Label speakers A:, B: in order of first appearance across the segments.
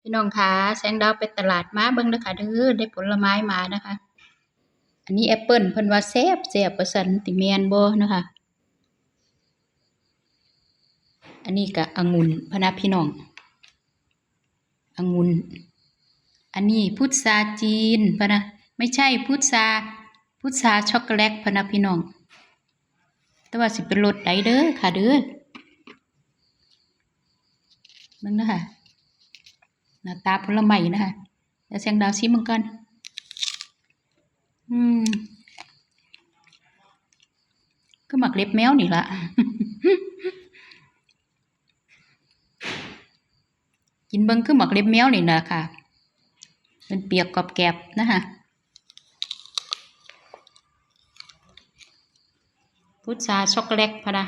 A: พี่น้องคะแสงดาวไปตลาดมาเบิ่งเด้อค่ะเด้อได้ผลไม้มานะคะ อันนี้แอปเปิลเพิ่นว่าแซ่บแซ่บว่าซั่นติแม่นบ่นะคะ อันนี้ก็องุ่นพะนะพี่น้ององุ่นอันนี้พุทราจีนพนะไม่ใช่พุทราพุทราช็อกโกแลตพะนะพี่น้อง แต่ว่าสิเป็นรสใดเด้อค่ะเด้อเบิ่งเด้อค่ะ หน้าตาผลไม้นะคะเดี๋ยวแสงดาวชิมมันก่อนอืมก็หมักเล็บแมวนี่ละกินเบิ้งคือหมักเล็บแมวนี่นะค่ะมันเปียกกรอบแกรบนะคะพุทราช็อกโกแลตพะนะ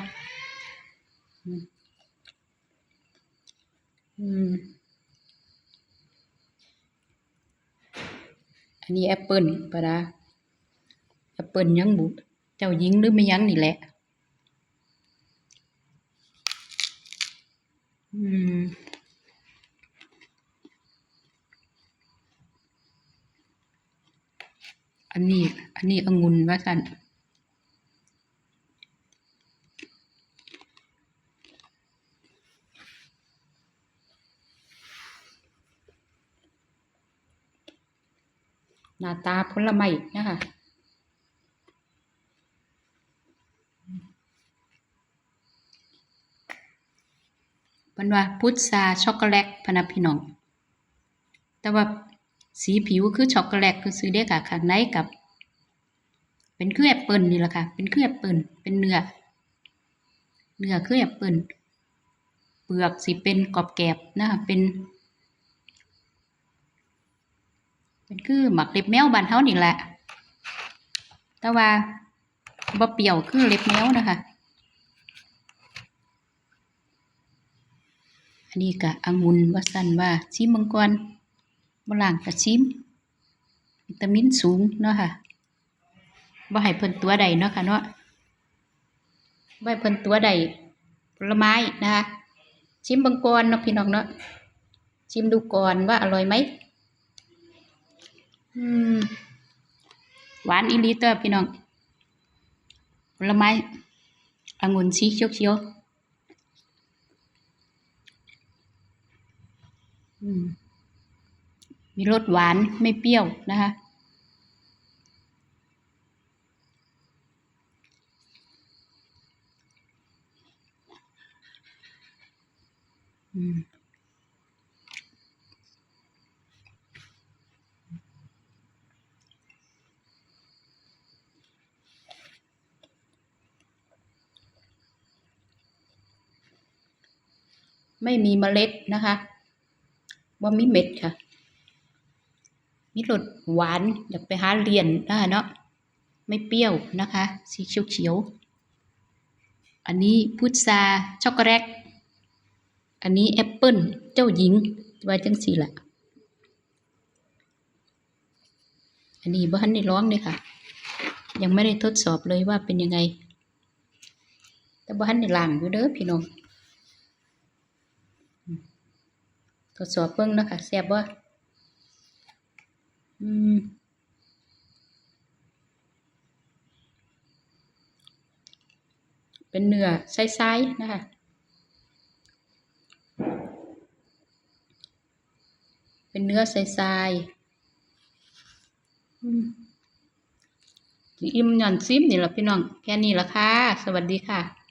A: อืม อันนี้แอปเปิลปะนะแอปเปิลยังบุเจ้ายิงหรือไม่ยั้งนี่แหละ อืมอันนี้ อันนี้องุ่นว่าสัน หน้าตาผลไม้นะคะเป็นว่าพุทราช็อกโกแลตพะนะพี่น้อง แต่ว่าสีผิวคือช็อกโกแลตคือซื้อได้ค่ะข้างในกับ เป็นคือแอปเปิลนี่แหละค่ะ เป็นคือแอปเปิลเป็นเนื้อ เนื้อคือแอปเปิลเปลือกสิเป็นกรอบแกรบนะคะเป็น เป็นคือหมักเล็บแมวบานเฮานี่แหละ แต่ว่าบ่เปรี้ยวคือเล็บแมวนะคะอันนี้ก็องุ่นว่าซั่นว่าชิมเบิ่งก่อนบ่ล้างก็ชิมวิตามินสูงเนาะค่ะบ่ให้เพิ่นตัวใดเนาะค่ะเนาะบ่ให้เพิ่นตัวใดผลไม้นะคะชิมบิ่งก่อนเนาะพี่น้องเนาะชิมดูก่อนว่าอร่อยไหม หวานอีลีเตอพี่น้องผลไม้องุ่นสีเขียวๆอืมมีรสหวานไม่เปรี้ยวนะคะอืม ไม่มีเมล็ดนะคะว่ามีเม็ดค่ะมีรสหวานอยากไปหาเรียนนะคะเนาะไม่เปรี้ยวนะคะ สีเขียวๆอันนี้พุทราช็อกโกแลตอันนี้แอปเปิลเจ้าหญิงว่าจังสี่ละอันนี้บ้านได้ร้องเลยค่ะ ยังไม่ได้ทดสอบเลยว่าเป็นยังไง แต่บ้านได้ล้างอยู่เด้อพี่น้อง ท ดสอบเบิ่งนะคะแซ่บบ่อืมเป็นเนื้อใสๆนะคะเป็นเนื้อใสๆอืมอิ่มหย่อนซิมนี่แหละพี่น้อง แค่นี้ละค่ะ สวัสดีค่ะ